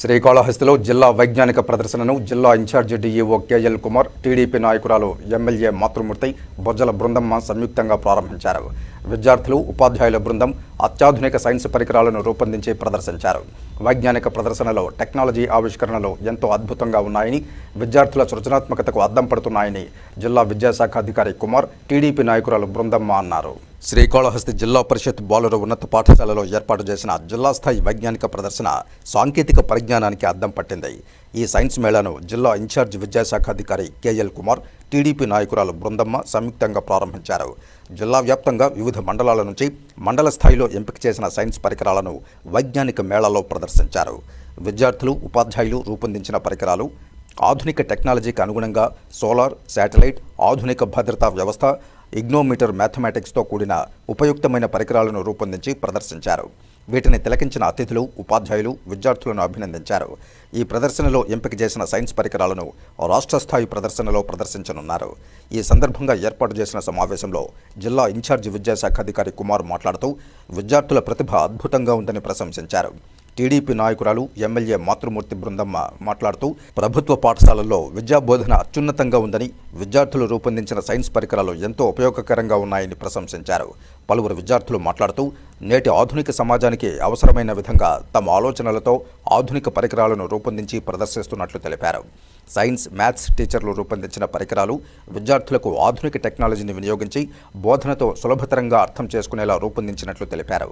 శ్రీకాళహస్తిలో జిల్లా వైజ్ఞానిక ప్రదర్శనను జిల్లా incharge DEO K L Kumar TDP నాయకురాలు ఎమ్మెల్యే మాతృమూర్తి బొజ్జల బృందమ్మ సంయుక్తంగా ప్రారంభించారు. విద్యార్థులు ఉపాధ్యాయుల బృందం అత్యాధునిక సైన్స్ పరికరాలను రూపొందించి ప్రదర్శించారు. వైజ్ఞానిక ప్రదర్శనలో టెక్నాలజీ ఆవిష్కరణలు ఎంతో అద్భుతంగా ఉన్నాయని విద్యార్థుల సృజనాత్మకతకు అద్దం పడుతున్నాయని జిల్లా విద్యాశాఖ అధికారి కుమార్ టీడీపీ నాయకురాలు బృందమ్మ అన్నారు. శ్రీకాళహస్తి జిల్లా పరిషత్ బాలుర ఉన్నత పాఠశాలలో ఏర్పాటు చేసిన జిల్లా స్థాయి వైజ్ఞానిక ప్రదర్శన సాంకేతిక పరిజ్ఞానానికి అద్దం పట్టింది. ఈ సైన్స్ మేళాను జిల్లా ఇన్ఛార్జ్ విద్యాశాఖ అధికారి కేఎల్ కుమార్ టీడీపీ నాయకురాలు బృందమ్మ సంయుక్తంగా ప్రారంభించారు. జిల్లా వ్యాప్తంగా వివిధ మండలాల నుంచి మండల స్థాయిలో ఎంపిక చేసిన సైన్స్ పరికరాలను వైజ్ఞానిక మేళాలో ప్రదర్శించారు. విద్యార్థులు ఉపాధ్యాయులు రూపొందించిన పరికరాలు ఆధునిక టెక్నాలజీకి అనుగుణంగా సోలార్ శాటిలైట్ ఆధునిక భద్రతా వ్యవస్థ ఇగ్నోమీటర్ మ్యాథమెటిక్స్తో కూడిన ఉపయుక్తమైన పరికరాలను రూపొందించి ప్రదర్శించారు. వీటిని తిలకించిన అతిథులు ఉపాధ్యాయులు విద్యార్థులను అభినందించారు. ఈ ప్రదర్శనలో ఎంపిక చేసిన సైన్స్ పరికరాలను రాష్ట్ర స్థాయి ప్రదర్శనలో ప్రదర్శించనున్నారు. ఈ సందర్భంగా ఏర్పాటు చేసిన సమావేశంలో జిల్లా ఇన్ఛార్జి విద్యాశాఖ అధికారి కుమార్ మాట్లాడుతూ విద్యార్థుల ప్రతిభ అద్భుతంగా ఉందని ప్రశంసించారు. టీడీపీ నాయకురాలు ఎమ్మెల్యే మాతృమూర్తి బృందమ్మ మాట్లాడుతూ ప్రభుత్వ పాఠశాలల్లో విద్యా బోధన అత్యున్నతంగా ఉందని విద్యార్థులు రూపొందించిన సైన్స్ పరికరాలు ఎంతో ఉపయోగకరంగా ఉన్నాయని ప్రశంసించారు. పలువురు విద్యార్థులు మాట్లాడుతూ నేటి ఆధునిక సమాజానికి అవసరమైన విధంగా తమ ఆలోచనలతో ఆధునిక పరికరాలను రూపొందించి ప్రదర్శిస్తున్నట్లు తెలిపారు. సైన్స్ మ్యాథ్స్ టీచర్లు రూపొందించిన పరికరాలు విద్యార్థులకు ఆధునిక టెక్నాలజీని వినియోగించి బోధనతో సులభతరంగా అర్థం చేసుకునేలా రూపొందించినట్లు తెలిపారు.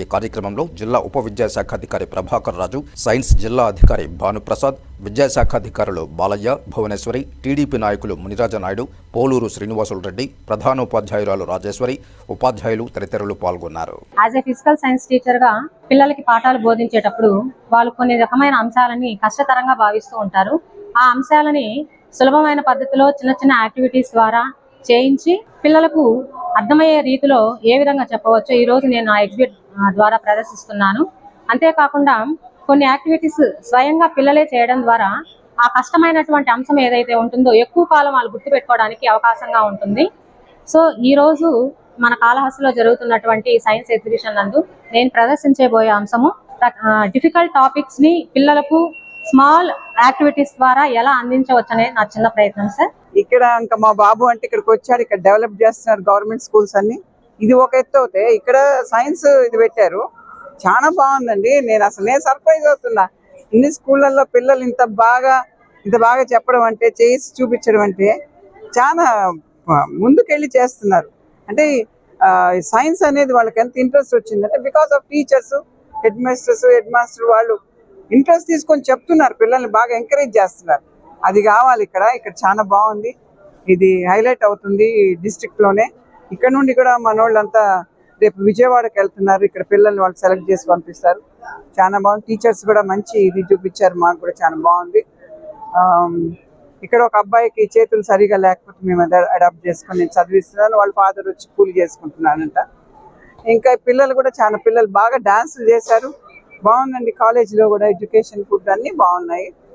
ఈ కార్యక్రమంలో జిల్లా ఉప విద్యాశాఖ అధికారి ప్రభాకర్ రాజు సైన్స్ జిల్లా అధికారి భానుప్రసాద్ విద్యాశాఖ అధికారులు బాలయ్య భువనేశ్వరి టీడీపీ నాయకులు మునిరాజ నాయుడు పోలూరు శ్రీనివాసులు రెడ్డి ప్రధానోపాధ్యాయురాలు రాజేశ్వరి ఉపాధ్యాయులు తదితరులు పాల్గొన్నారు. యాజ్ ఫిజికల్ సైన్స్ పిల్లలకి పాఠాలు బోధించేటప్పుడు వాళ్ళు కొన్ని రకమైన అంశాలని కష్టతరంగా భావిస్తూ ఉంటారు. ఆ అంశాలని సులభమైన పద్ధతిలో చిన్న చిన్న యాక్టివిటీస్ ద్వారా చేయించి పిల్లలకు అర్థమయ్యే రీతిలో ఏ విధంగా చెప్పవచ్చో ఈ రోజు నేను ఆ ఎగ్జిబిట్ ద్వారా ప్రదర్శిస్తున్నాను. అంతేకాకుండా కొన్ని యాక్టివిటీస్ స్వయంగా పిల్లలే చేయడం ద్వారా ఆ కష్టమైనటువంటి అంశం ఏదైతే ఉంటుందో ఎక్కువ కాలం వాళ్ళు గుర్తుపెట్టుకోవడానికి అవకాశంగా ఉంటుంది. సో ఈ రోజు మన కాళహస్తిలో జరుగుతున్నటువంటి సైన్స్ ఎగ్జిబిషన్ నందు నేను ప్రదర్శించబోయే అంశము డిఫికల్ట్ టాపిక్స్ని పిల్లలకు స్మాల్ యాక్టివిటీస్ ద్వారా ఎలా అందించవచ్చనే నా చిన్న ప్రయత్నం సార్. ఇక్కడ ఇంకా మా బాబు అంటే ఇక్కడికి వచ్చాడు ఇక్కడ డెవలప్ చేస్తున్నారు గవర్నమెంట్ స్కూల్స్ అన్ని. ఇది ఒక ఎత్తు అవుతే ఇక్కడ సైన్స్ ఇది పెట్టారు. చాలా బాగుందండి. నేను అసలు నేను సర్ప్రైజ్ అవుతున్నా. ఇన్ని స్కూళ్ళల్లో పిల్లలు ఇంత బాగా ఇంత బాగా చెప్పడం అంటే చేసి చూపించడం అంటే చాలా ముందుకెళ్ళి చేస్తున్నారు. అంటే సైన్స్ అనేది వాళ్ళకి ఎంత ఇంట్రెస్ట్ వచ్చిందంటే because of teachers head masters head master వాళ్ళు ఇంట్రెస్ట్ తీసుకొని చెప్తున్నారు పిల్లల్ని బాగా ఎంకరేజ్ చేస్తున్నారు. అది కావాలి ఇక్కడ ఇక్కడ చాలా బాగుంది. ఇది హైలైట్ అవుతుంది డిస్ట్రిక్ట్లోనే. ఇక్కడ నుండి కూడా మన వాళ్ళంతా రేపు విజయవాడకి వెళ్తున్నారు. ఇక్కడ పిల్లల్ని వాళ్ళు సెలెక్ట్ చేసి పంపిస్తారు. చాలా బాగుంది. టీచర్స్ కూడా మంచి ఇది చూపించారు. మాకు కూడా చాలా బాగుంది. ఇక్కడ ఒక అబ్బాయికి చేతులు సరిగా లేకపోతే మేము అడాప్ట్ చేసుకొని నేను చదివిస్తున్నాను. వాళ్ళ ఫాదర్ వచ్చి కూలి చేసుకుంటున్నానంట ఇంకా పిల్లలు కూడా చాలా పిల్లలు బాగా డాన్సులు చేశారు. బాగుందండి. కాలేజీలో కూడా ఎడ్యుకేషన్ ఫుడ్ అన్నీ బాగున్నాయి.